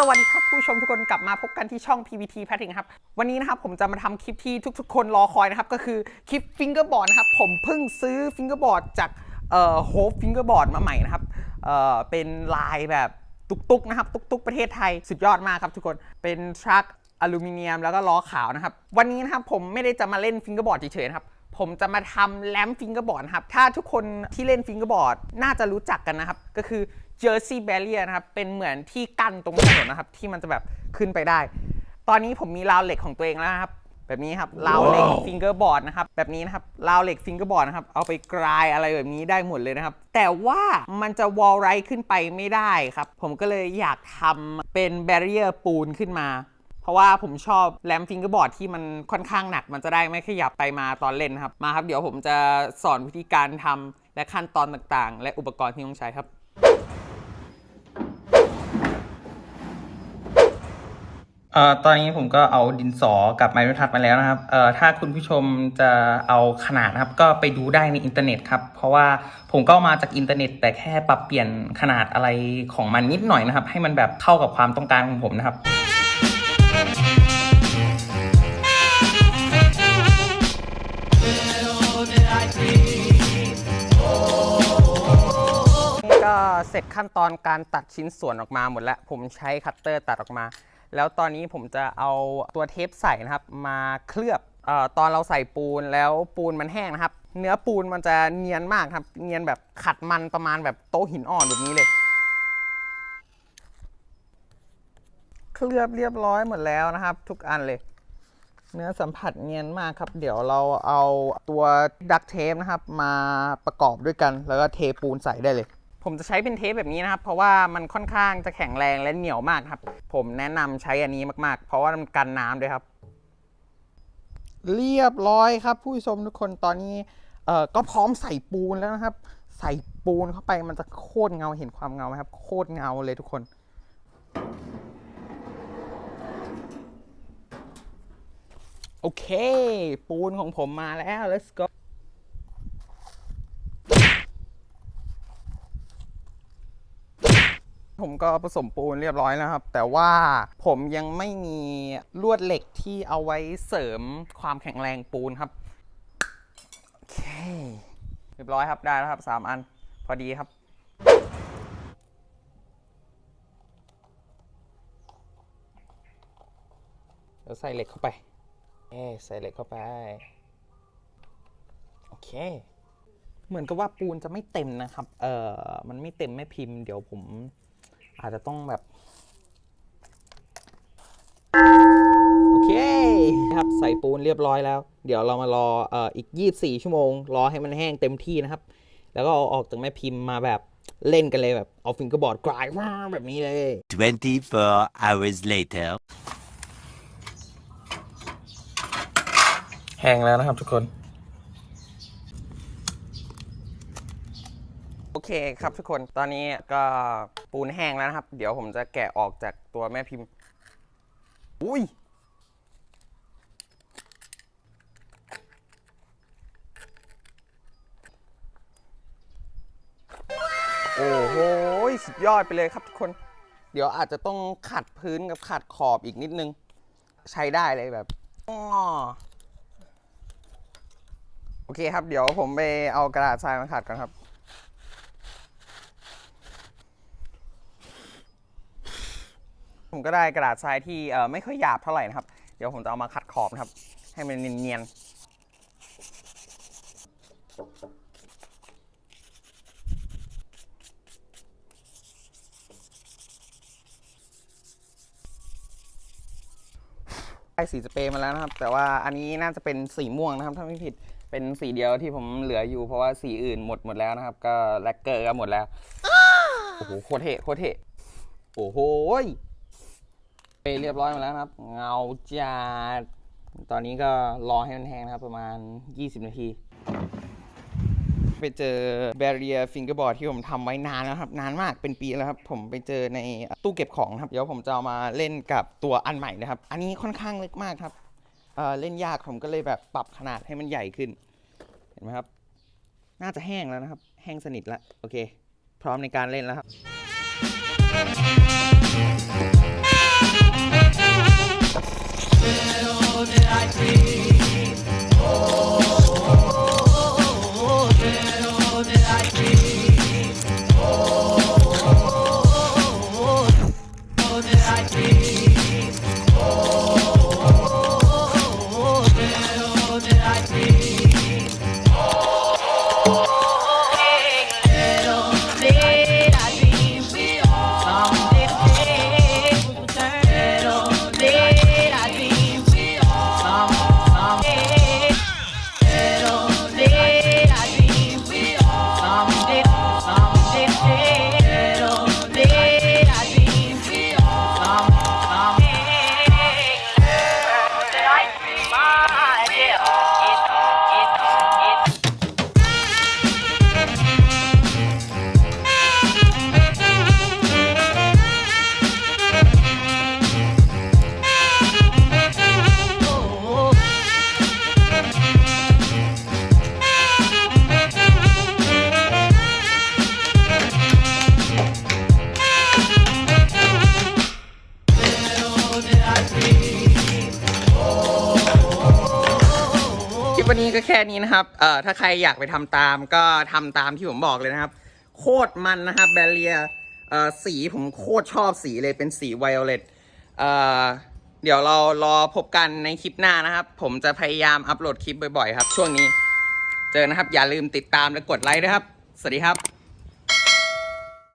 สวัสดีครับผู้ชมทุกคนกลับมาพบกันที่ช่อง PVT แพทริงครับ วันนี้นะครับผมจะมาทำคลิปที่ทุกๆ คนรอคอยนะครับ ก็คือคลิปฟิงเกอร์บอร์ดนะครับ ผมเพิ่งซื้อฟิงเกอร์บอร์ดจากเอ่อโฮปฟิงเกอร์บอร์ดมาใหม่นะครับเอ่อเป็นลายแบบตุกๆนะครับตุกๆ ประเทศไทยสุดยอดมากครับทุกคนเป็นทรัคอลูมิเนียมแล้วก็ล้อขาวนะครับ วันนี้นะครับผมไม่ได้จะมาเล่นฟิงเกอร์บอร์ดเฉยๆนะครับ ผมจะมาทำแลมฟิงเกอร์บอร์ดครับ ถ้าทุกคนที่เล่นฟิงเกอร์บอร์ดน่าจะรู้จักกันนะครับ ก็คือ Jersey Barrier นะครับ เป็นเหมือนที่กั้นตรงถนนนะครับ ที่มันจะแบบขึ้นไปได้ ตอนนี้ผมมีราวเหล็กของตัวเองแล้วนะครับ แบบนี้ครับราวเหล็กฟิงเกอร์บอร์ดนะครับ แบบนี้นะครับราวเหล็กฟิงเกอร์บอร์ดนะครับ เอาไปกรายอะไรแบบนี้ได้หมดเลยนะครับ แต่ว่ามันจะวอลไรขึ้นไปไม่ได้ครับ ผมก็เลยอยากทำเป็นแบเรียร์ปูนขึ้นมา เพราะว่าผมชอบแรมฟิงเกอร์บอร์ดที่มันค่อนข้างหนัก มันจะได้ไม่ขยับไปมาตอนเล่นครับ มาครับ เดี๋ยวผมจะสอนวิธีการทำและขั้นตอนต่างๆ และอุปกรณ์ที่ต้องใช้ครับเอ่อตอนนี้ผมก็เอาดินสอกับไม้บรรทัดมาแล้วนะครับเอ่อถ้าคุณผู้ชมจะเอาขนาดนะครับ ก็ไปดูได้ในอินเทอร์เน็ตครับ เพราะว่าผมก็มาจากอินเทอร์เน็ต แต่แค่ปรับเปลี่ยนขนาดอะไรของมันนิดหน่อยนะครับ ให้มันแบบเข้ากับความต้องการของผมนะครับ เสร็จขั้นตอนการตัดชิ้นส่วนออกมาหมดแล้ว ผมใช้คัตเตอร์ตัดออกมา แล้วตอนนี้ผมจะเอาตัวเทปใส่นะครับ มาเคลือบอตอนเราใส่ปูนแล้วปูนมันแห้งนะครับ เนื้อปูนมันจะเนียนมากครับ เนียนแบบขัดมันประมาณแบบโต๊ะหินอ่อนแบบนี้เลย เคลือบเรียบร้อยหมดแล้วนะครับ ทุกอันเลยเนื้อสัมผัสเนียนมากครับ เดี๋ยวเราเอาตัวดักเทปนะครับ มาประกอบด้วยกัน แล้วก็เทปูนใส่ได้เลย ผมจะใช้เป็นเทปแบบนี้นะครับ เพราะว่ามันค่อนข้างจะแข็งแรงและเหนียวมากครับ ผมแนะนำใช้อันนี้มากๆ เพราะว่ามันกันน้ำด้วยครับ เรียบร้อยครับ ผู้ชมทุกคนตอนนี้เอ่อก็พร้อมใส่ปูนแล้วนะครับ ใส่ปูนเข้าไปมันจะโคตรเงาเห็นความเงาไหมครับ โคตรเงาเลยทุกคนโอเค ปูนของผมมาแล้ว let's go ผม ก็ผสมปูนเรียบร้อยแล้วครับ แต่ว่าผมยังไม่มีลวดเหล็กที่เอาไว้เสริมความแข็งแรงปูนครับโอเคเรียบร้อยครับได้แล้วครับ 3 อันพอดีครับเดี๋ยวใส่เหล็กเข้าไป เอ้ใส่เหล็กเข้าไป โอเค เหมือนกับว่าปูนจะไม่เต็มนะครับ เอ่อมันไม่เต็มไม่พิมพ์ เดี๋ยวผม อาจจะต้องแบบ โอเคครับใส่ปูนเรียบร้อยแล้ว เดี๋ยวเรามารอเอ่ออีก 24 ชั่วโมง รอให้มันแห้งเต็มที่นะครับ แล้วก็เอาออกจากแม่พิมพ์มาแบบเล่นกันเลยแบบ เอาฟิงเกอร์บอร์ดกรายว้าแบบนี้เลย 24 hours later. แห้งแล้วนะครับทุกคน โอเคครับทุกคนตอนนี้ก็ ปูนแห้งแล้วนะครับ เดี๋ยวผมจะแกะออกจากตัวแม่พิมพ์อุ้ยโอ้โหสุดยอดไปเลยครับทุกคน เดี๋ยวอาจจะต้องขัดพื้นกับขัดขอบอีกนิดนึง ใช้ได้เลยแบบอ้อโอเคครับ เดี๋ยวผมไปเอากระดาษทรายมาขัดก่อนครับ ผมก็ได้กระดาษทรายที่เอ่อไม่ค่อยหยาบเท่าไหร่นะครับ เดี๋ยวผมจะเอามาขัดขอบนะครับ ให้มันเนียนๆได้สีสเปรย์มาแล้วนะครับ แต่ว่าอันนี้น่าจะเป็นสีม่วงนะครับ ถ้าไม่ผิดเป็นสีเดียวที่ผมเหลืออยู่เพราะว่าสีอื่นหมดหมดแล้วนะครับ ก็แลกเกอร์ก็หมดแล้ว โอ้โหโคตรเท่โคตรเท่โอ้โหย ไปเรียบร้อยมาแล้วครับ เงาจัดตอนนี้ก็รอให้มันแห้งนะครับ ประมาณ 20 นาที ไปเจอ Barrier Fingerboard ที่ผมทำไว้นานแล้วครับ นานมากเป็นปีแล้วครับ ผมไปเจอในตู้เก็บของครับ เดี๋ยวผมจะเอามาเล่นกับตัวอันใหม่นะครับ อันนี้ค่อนข้างเล็กมากครับเเล่นยากผมก็เลยแบบปรับขนาดให้มันใหญ่ขึ้น เห็นไหมครับ น่าจะแห้งแล้วนะครับ แห้งสนิทแล้วโอเค พร้อมในการเล่นแล้วครับ คลิปวั ก็แค่นี้นะครับเอ่อถ้าใครอยากไปทำตามก็ทำตามที่ผมบอกเลยนะครับ โคตรมันนะครับแบเรียเอ่อสีผมโคตรชอบสีเลยเป็นสีไวโอเลตเอ่อเดี๋ยวเรารอพบกันในคลิปหน้านะครับ ผมจะพยายามอัปโหลดคลิปบ่อยๆ ครับ ช่วงนี้ เจอนะครับ อย่าลืมติดตามและกดไลค์ด้วยครับ สวัสดีครับ